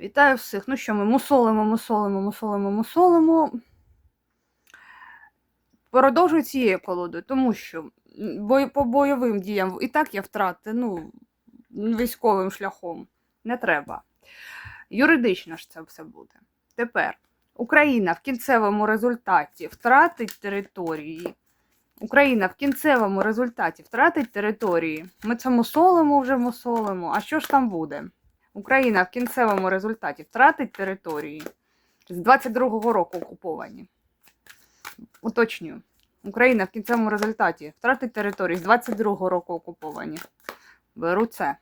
Вітаю всіх. Ну що, ми мусолимо, мусолимо, мусолимо, мусолимо. Продовжую цією колодою, тому що по бойовим діям і так є втрати, ну, військовим шляхом. Не треба. Юридично ж це все буде. Тепер Україна в кінцевому результаті втратить території. Україна в кінцевому результаті втратить території. Ми це мусолимо вже мусолимо. А що ж там буде? Україна в кінцевому результаті втратить території з 22-го року окуповані. Уточнюю. Україна в кінцевому результаті втратить території з 22-го року окуповані. Беру це.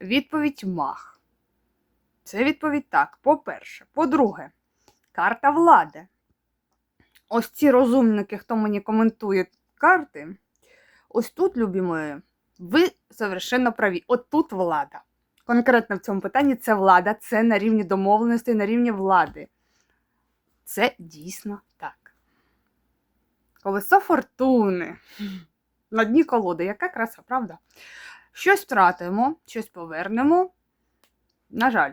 Відповідь мах. Це відповідь так. По-перше. По-друге, карта влади. Ось ці розумники, хто мені коментує карти, ось тут, любі мої, ви совершенно праві. От тут влада. Конкретно в цьому питанні це влада, це на рівні домовленості, на рівні влади. Це дійсно так. Колесо фортуни. На дні колоди, яка краса, правда? Щось втратимо, щось повернемо. На жаль,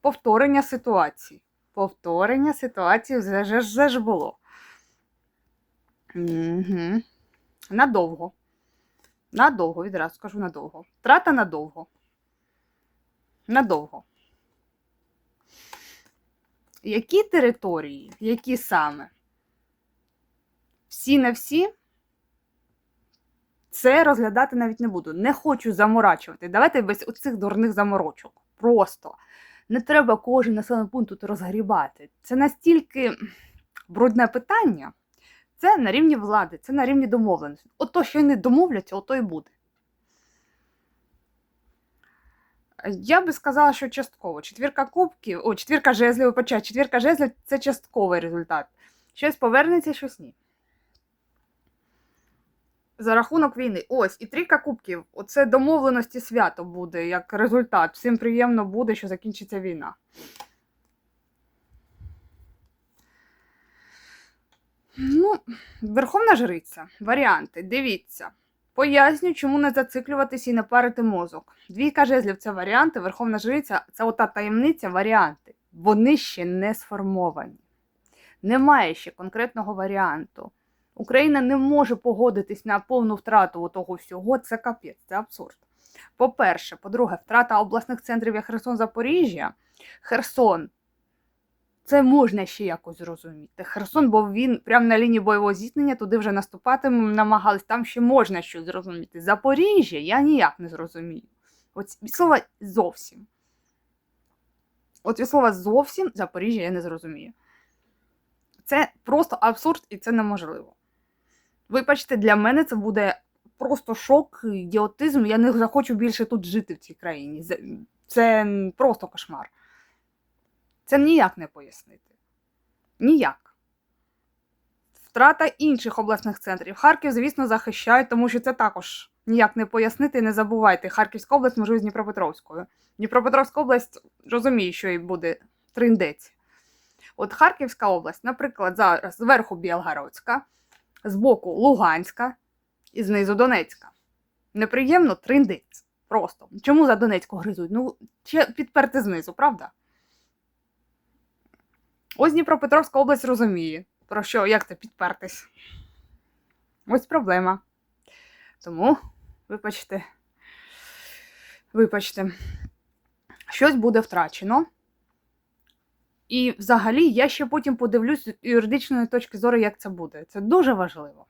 повторення ситуації. Повторення ситуації вже ж, було. Угу. Надовго. Надовго, відразу скажу надовго. Втрата надовго. Надовго. Які території, які саме? Всі на всі? Це розглядати навіть не буду. Не хочу заморачувати. Давайте без оцих дурних заморочок. Просто не треба кожен населений пункт тут розгрібати. Це настільки брудне питання. Це на рівні влади, це на рівні домовленості. Ото, що не домовляться, ото і буде. Я би сказала, що частково. Четвірка кубків, о, четвірка жезлів, почать. Четвірка жезлів це частковий результат. Щось повернеться, щось ні. За рахунок війни. Ось, і трійка кубків. Оце домовленості свято буде як результат. Всім приємно буде, що закінчиться війна. Ну, Верховна Жриця. Варіанти. Дивіться. Поясню, чому не зациклюватися і не парити мозок. Двійка жезлів це варіанти, Верховна Жриця це ота таємниця варіанти. Вони ще не сформовані. Немає ще конкретного варіанту. Україна не може погодитись на повну втрату того всього. Це капець, це абсурд. По-перше, по-друге, втрата обласних центрів як Херсон Запоріжжя. Херсон. Це можна ще якось зрозуміти. Херсон, бо він прямо на лінії бойового зіткнення, туди вже наступати намагались, там ще можна щось зрозуміти. Запоріжжя я ніяк не зрозумію. От слова зовсім. От від слова зовсім Запоріжжя я не зрозумію. Це просто абсурд і це неможливо. Вибачте, для мене це буде просто шок, ідіотизм. Я не захочу більше тут жити в цій країні. Це просто кошмар. Це ніяк не пояснити. Ніяк. Втрата інших обласних центрів. Харків, звісно, захищають, тому що це також ніяк не пояснити. Не забувайте, Харківська область може з Дніпропетровською. Дніпропетровська область розуміє, що їй буде триндець. От Харківська область, наприклад, зараз зверху Білгородська, збоку Луганська і знизу Донецька. Неприємно триндець. Просто. Чому за Донецьку гризуть? Ну, підперти знизу, правда? Ось Дніпропетровська область розуміє, про що, як це підпертись. Ось проблема. Тому, вибачте, вибачте, щось буде втрачено. І взагалі я ще потім подивлюсь з юридичної точки зору, як це буде. Це дуже важливо.